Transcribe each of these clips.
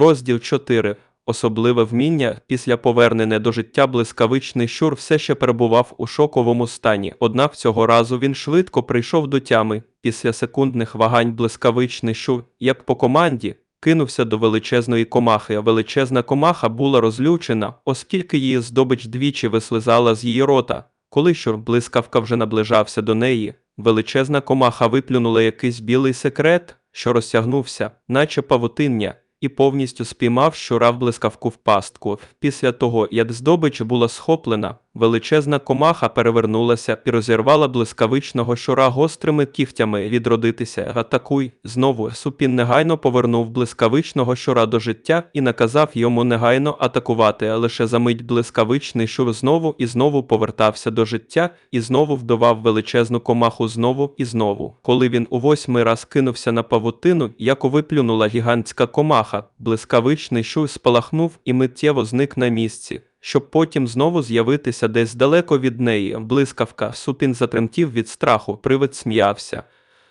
Розділ 4. Особливе вміння після повернення до життя блискавичний щур все ще перебував у шоковому стані. Однак цього разу він швидко прийшов до тями. Після секундних вагань блискавичний щур, як по команді, кинувся до величезної комахи. А величезна комаха була розлючена, оскільки її здобич двічі вислизала з її рота. Коли щур блискавка вже наближався до неї, величезна комаха виплюнула якийсь білий секрет, що розтягнувся, наче павутиння, і повністю спіймав щура в блискавку в пастку. Після того, як здобич була схоплена, величезна комаха перевернулася і розірвала блискавичного щура гострими кігтями відродитися. Атакуй! Знову супін негайно повернув блискавичного щура до життя і наказав йому негайно атакувати, а лише за мить блискавичний щур знову і знову повертався до життя і знову вдавав величезну комаху знову і знову. Коли він у восьмий раз кинувся на павутину, яку виплюнула гігантська комаха, блискавичний щур спалахнув і миттєво зник на місці. Щоб потім знову з'явитися десь далеко від неї, блискавка, супін затремтів від страху, привид сміявся.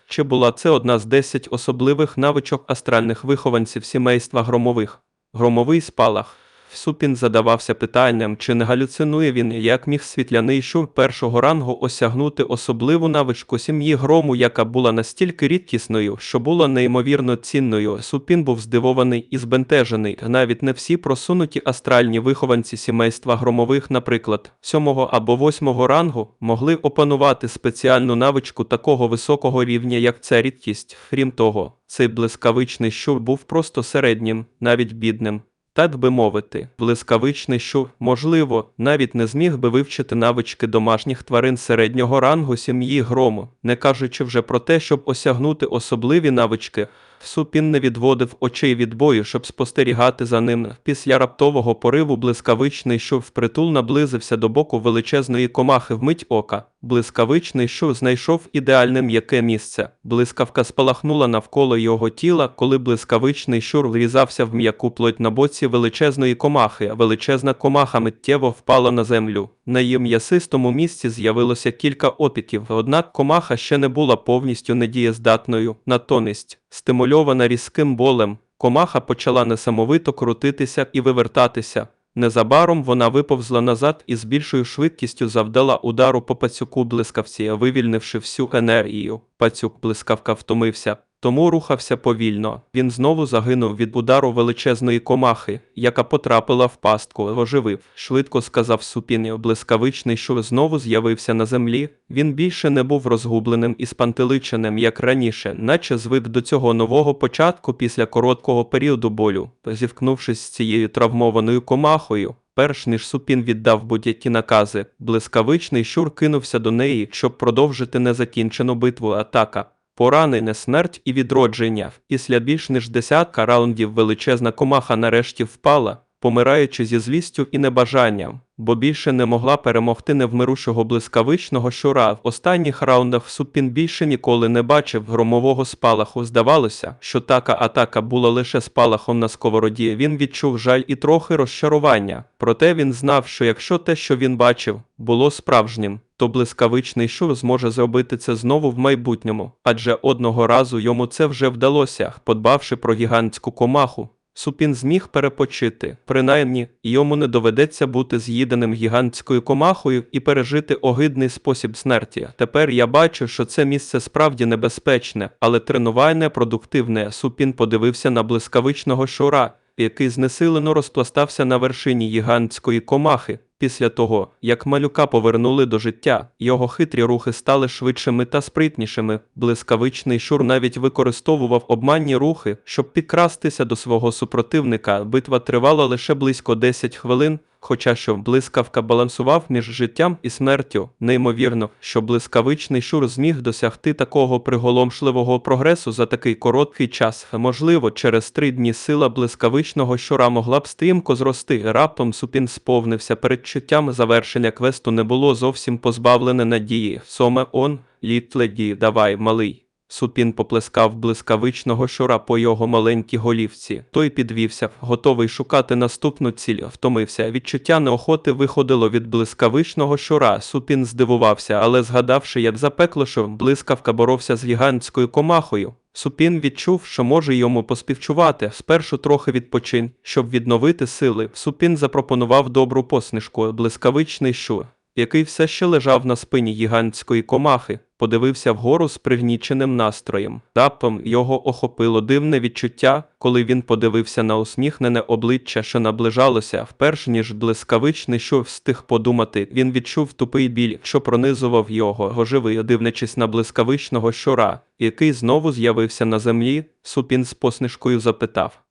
Чи була це одна з десять особливих навичок астральних вихованців сімейства громових? Громовий спалах. Супін задавався питанням, чи не галюцинує він, як міг світляний щур першого рангу осягнути особливу навичку сім'ї грому, яка була настільки рідкісною, що була неймовірно цінною. Супін був здивований і збентежений. Навіть не всі просунуті астральні вихованці сімейства громових, наприклад, сьомого або восьмого рангу, могли опанувати спеціальну навичку такого високого рівня, як ця рідкість. Крім того, цей блискавичний щур був просто середнім, навіть бідним. Так би мовити, блискавичний що, можливо, навіть не зміг би вивчити навички домашніх тварин середнього рангу сім'ї грому, не кажучи вже про те, щоб осягнути особливі навички. Супін не відводив очей від бою, щоб спостерігати за ним. Після раптового пориву блискавичний щур впритул наблизився до боку величезної комахи вмить ока. Блискавичний щур знайшов ідеальне м'яке місце. Блискавка спалахнула навколо його тіла, коли блискавичний щур врізався в м'яку плоть на боці величезної комахи, а величезна комаха миттєво впала на землю. На її м'ясистому місці з'явилося кілька опіків, однак комаха ще не була повністю недієздатною. Натомість, стимульована різким болем, комаха почала несамовито крутитися і вивертатися. Незабаром вона виповзла назад і з більшою швидкістю завдала удару по пацюку блискавці, вивільнивши всю енергію. Пацюк блискавка втомився, тому рухався повільно. Він знову загинув від удару величезної комахи, яка потрапила в пастку, оживив. Швидко сказав супіні, блискавичний, що знову з'явився на землі. Він більше не був розгубленим і спантеличеним, як раніше, наче звик до цього нового початку після короткого періоду болю. Зіткнувшись з цією травмованою комахою, Перш ніж супін віддав будь-які накази, блискавичний щур кинувся до неї, щоб продовжити незакінчену битву атака. Поранене смерть і відродження. Після більш ніж десятка раундів величезна комаха нарешті впала, помираючи зі злістю і небажанням, бо більше не могла перемогти невмирушого блискавичного щура. В останніх раундах Супін більше ніколи не бачив громового спалаху. Здавалося, що така атака була лише спалахом на сковороді. Він відчув жаль і трохи розчарування. Проте він знав, що якщо те, що він бачив, було справжнім, то блискавичний щур зможе зробити це знову в майбутньому, адже одного разу йому це вже вдалося, подбавши про гігантську комаху. Супін зміг перепочити, принаймні йому не доведеться бути з'їденим гігантською комахою і пережити огидний спосіб смерті. Тепер я бачу, що це місце справді небезпечне, але тренувальне продуктивне. Супін подивився на блискавичного щура, який знесилено розпластався на вершині гігантської комахи. Після того, як малюка повернули до життя, його хитрі рухи стали швидшими та спритнішими. Блискавичний Шур навіть використовував обманні рухи, щоб підкрастися до свого супротивника. Битва тривала лише близько 10 хвилин. Хоча що блискавка балансував між життям і смертю, неймовірно, що блискавичний щур зміг досягти такого приголомшливого прогресу за такий короткий час. Можливо, через три дні сила блискавичного щура могла б стрімко зрости. Раптом супін сповнився передчуттям завершення квесту не було зовсім позбавлене надії. Соме он, літледі, давай, малий. Супін поплескав блискавичного щура по його маленькій голівці. Той підвівся, готовий шукати наступну ціль, втомився. Відчуття неохоти виходило від блискавичного щура. Супін здивувався, але згадавши, як запекло, що блискавка боровся з гігантською комахою, Супін відчув, що може йому поспівчувати, спершу трохи відпочинь, щоб відновити сили. Супін запропонував добру посмішку, блискавичний щур, який все ще лежав на спині гігантської комахи, подивився вгору з пригніченим настроєм. Раптом його охопило дивне відчуття, коли він подивився на усміхнене обличчя, що наближалося, вперш ніж блискавичний щур встиг подумати, він відчув тупий біль, що пронизував його, гоживий, дивлячись на блискавичного щура, який знову з'явився на землі, Супін з посмішкою запитав.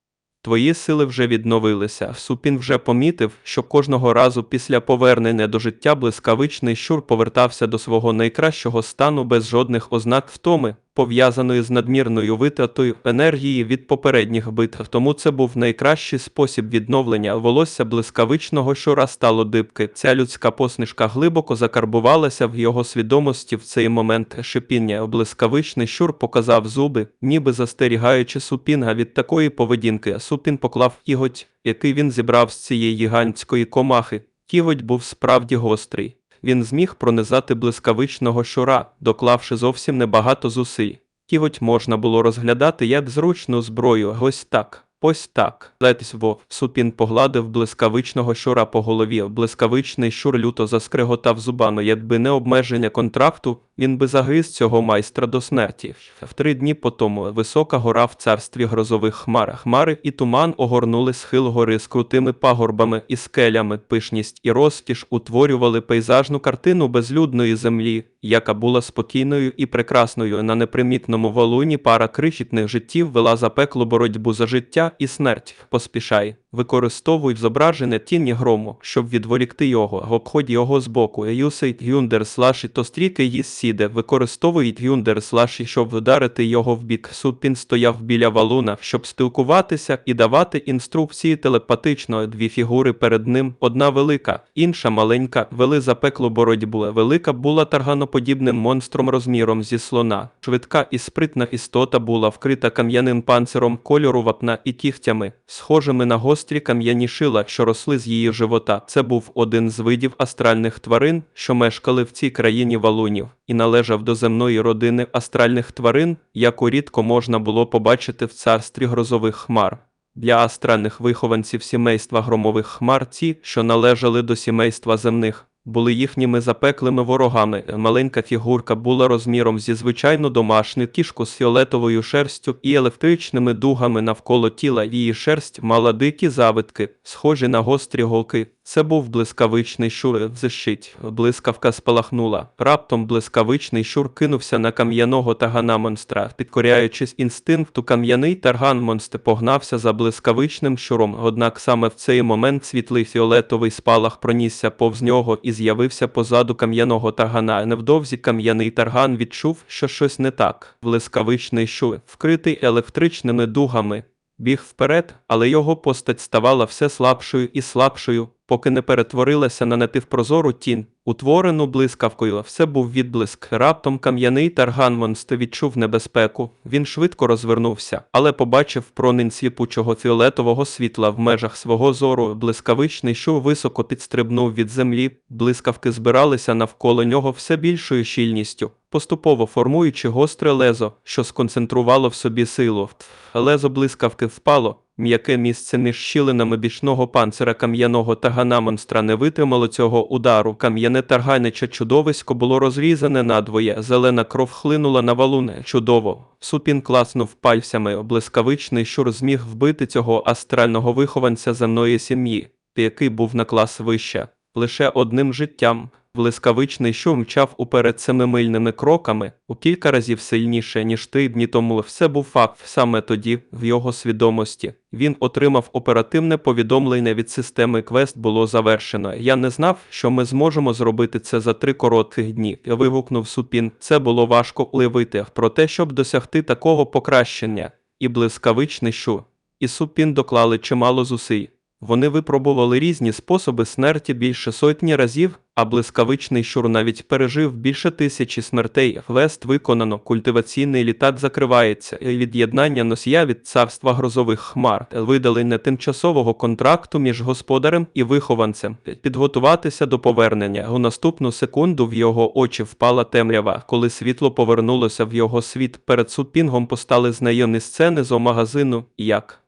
Твої сили вже відновилися. Супін вже помітив, що кожного разу після повернення до життя блискавичний щур повертався до свого найкращого стану без жодних ознак втоми, пов'язаної з надмірною витратою енергії від попередніх битв. Тому це був найкращий спосіб відновлення. Волосся блискавичного щура стало дибки. Ця людська посмішка глибоко закарбувалася в його свідомості в цей момент шипіння. Блискавичний щур показав зуби, ніби застерігаючи супінга від такої поведінки. Супін поклав кіготь, який він зібрав з цієї гігантської комахи. Кіготь був справді гострий. Він зміг пронизати блискавичного щура, доклавши зовсім небагато зусиль. Кіготь можна було розглядати як зручну зброю, ось так. Ось так. Летись вов. Супін погладив блискавичного щура по голові. Блискавичний щур люто заскриготав зубами. Якби не обмеження контракту, він би загриз цього майстра до смерті. В три дні по тому висока гора в царстві грозових хмар. Хмари і туман огорнули схил гори з крутими пагорбами і скелями. Пишність і розкіш утворювали пейзажну картину безлюдної землі, яка була спокійною і прекрасною. На непримітному валуні пара крихітних життів вела запеклу боротьбу за життя і смерть. Поспішай. Використовуй зображене тіні грому, щоб відволікти його, в обході його збоку. Юсейт Гюндер слаші то стріки її сіде. Використовують Гюндер слаші, щоб вдарити його в бік. Супін стояв біля валуна, щоб спілкуватися і давати інструкції телепатично. Дві фігури перед ним, одна велика, інша маленька, вели запеклу боротьбу. Велика була тарганоподібним монстром розміром зі слона. Швидка і спритна істота була вкрита кам'яним панциром кольору вапна і кігтями, схожими на гострі кам'яні шила, що росли з її живота. Це був один з видів астральних тварин, що мешкали в цій країні валунів, і належав до земної родини астральних тварин, яку рідко можна було побачити в царстві грозових хмар. Для астральних вихованців сімейства громових хмар ті, що належали до сімейства земних, були їхніми запеклими ворогами. Маленька фігурка була розміром зі звичайну домашню кішку з фіолетовою шерстю і електричними дугами навколо тіла. Її шерсть мала дикі завитки, схожі на гострі голки. Це був блискавичний щур защить. Блискавка спалахнула. Раптом блискавичний щур кинувся на кам'яного тагана монстра. Підкоряючись інстинкту, кам'яний тарган монстр погнався за блискавичним щуром. Однак саме в цей момент світлий фіолетовий спалах пронісся повз нього і з'явився позаду кам'яного тагана. Невдовзі кам'яний тарган відчув, що щось не так. Блискавичний щур, вкритий електричними дугами, біг вперед, але його постать ставала все слабшою і слабшою, поки не перетворилася на напівпрозору тінь, утворену блискавкою. Все був відблиск. Раптом кам'яний тарган монстр відчув небезпеку. Він швидко розвернувся, але побачив промінь сліпучого фіолетового світла в межах свого зору. Блискавичний щур високо підстрибнув від землі. Блискавки збиралися навколо нього все більшою щільністю, поступово формуючи гостре лезо, що сконцентрувало в собі силу. Лезо блискавки впало. М'яке місце між щілинами бічного панцира кам'яного тагана монстра не витримало цього удару. Кам'яне тарганиче чудовисько було розрізане надвоє. Зелена кров хлинула на валуне. Чудово. Супін класнув пальцями. Блискавичний щур зміг вбити цього астрального вихованця земної сім'ї, який був на клас вище. Лише одним життям. Блискавичний щур мчав уперед семимильними кроками, у кілька разів сильніше, ніж три дні тому. Все був факт саме тоді, в його свідомості. Він отримав оперативне повідомлення від системи Квест було завершено. Я не знав, що ми зможемо зробити це за три коротких дні. Вигукнув Супін. Це було важко уявити. Проте, щоб досягти такого покращення, і блискавичний щур, і Супін доклали чимало зусиль. Вони випробували різні способи смерті більше сотні разів, а блискавичний щур навіть пережив більше тисячі смертей. Квест виконано, культиваційний літак закривається. Від'єднання носія від царства грозових хмар, видалення тимчасового контракту між господарем і вихованцем, підготуватися до повернення. У наступну секунду в його очі впала темрява, коли світло повернулося в його світ. Перед супінгом постали знайомі сцени з магазину, як